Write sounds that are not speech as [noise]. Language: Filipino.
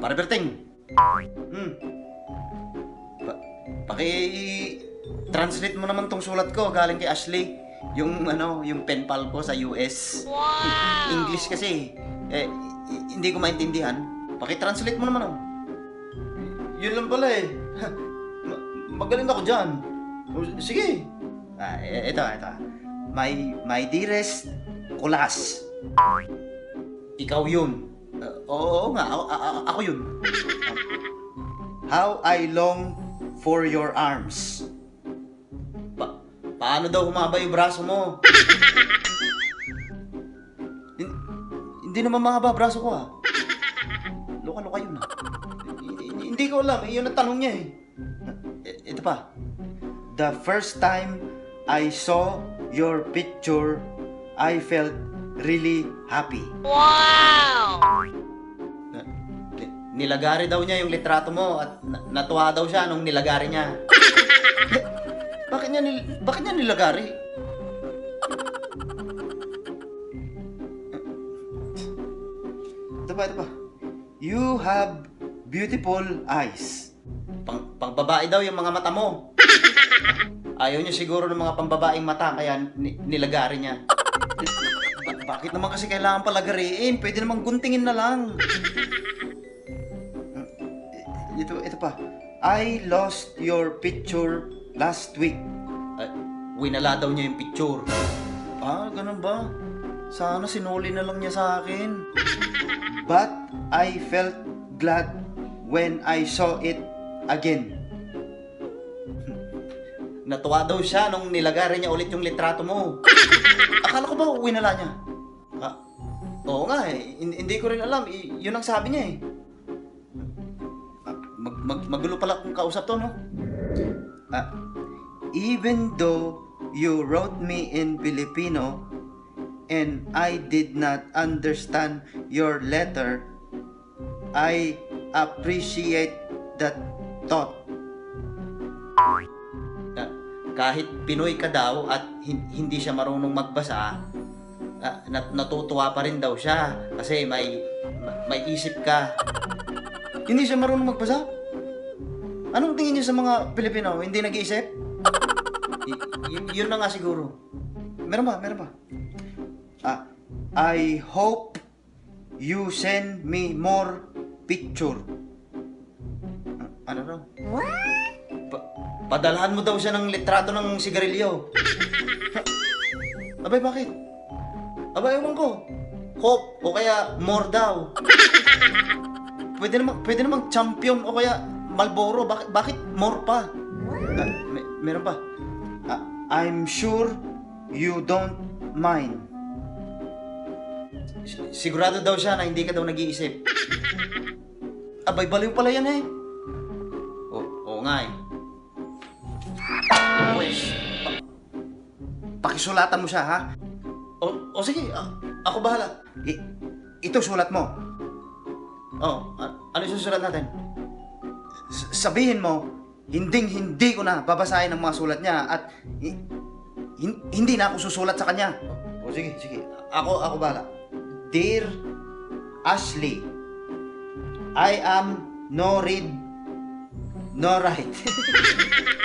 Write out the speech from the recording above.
Pare Berting. Hmm. Pa paki translate mo naman tong sulat ko galing kay Ashley. Yung ano, yung pen pal ko sa US. English kasi. Eh, hindi ko maintindihan. Paki-translate mo naman oh. Yun lang pala eh. [laughs] Ma- magaling ako dyan. O, Sige. Ah, e- eto, eto. My, my dearest kulas. Ikaw yun. Oo nga, ako, ako yun. How I long for your arms. Pa- paano daw humaba yung braso mo? Hin- hindi naman mahaba braso ko ah. Luka-luka yun ah. Hindi- ko alam, yun ang tanong niya eh. I- Ito pa. The first time I saw your picture, I felt really happy. Wow! Nilagari daw niya yung litrato mo at na- natuwa daw siya nung nilagari niya. [laughs] bakit niya nil- bakit niya nilagari? Ito pa, ito pa. You have beautiful eyes. Pang, pang babae daw yung mga mata mo. Ayaw niya siguro ng mga pambabaeng mata kaya ni- nilagari niya. [laughs] Ba- bakit naman kasi kailangan palagariin? Pwede namang guntingin na lang. [laughs] Ito, ito pa. I lost your picture last week. Ay, winala daw niya yung picture. Ah, ganun ba? Sana sinuli na lang niya sa akin. But I felt glad when I saw it again. [laughs] Natuwa daw siya nung nilagari niya ulit yung litrato mo. Akala ko ba winala niya? Ah, oo nga eh. Hin- Hindi ko rin alam. I- yun ang sabi niya eh. Mag, mag, magulo pala kung kausap to, no? Ah, even though you wrote me in Filipino and I did not understand your letter, I appreciate that thought. Ah, kahit Pinoy ka daw at hin- hindi siya marunong magbasa, ah, nat- natutuwa pa rin daw siya kasi may ma- may isip ka. Hindi siya marunong magbasa? Anong tingin niyo sa mga Pilipino? Hindi nag-iisip? Y- y- yun na nga siguro. Meron ba? Meron ba? Ah, I hope you send me more picture. Ah, ano raw? Pa- padalhan mo daw siya ng litrato ng sigarilyo. [laughs] Abay, bakit? Abay, ewan ko. Hope o kaya more daw. [laughs] Pwede namang, pwede namang champion o kaya Malboro. Bakit, bakit more pa? Ah, may, meron pa. Ah, I'm sure you don't mind. Si- Sigurado daw siya na hindi ka daw nag-iisip. Abay, baliw pala yan eh. Oo, oo nga eh. Pwes, pa- pakisulatan mo siya ha. O, o sige, a- ako bahala. I- ito sulat mo. Oh, a- ano yung susulat natin? Sabihin mo, hinding hindi ko na babasahin ang mga sulat niya at hi- hin- hindi na ako susulat sa kanya. O, sige, sige. Ako, ako bahala. Dear Ashley, I am no read, no write. [laughs]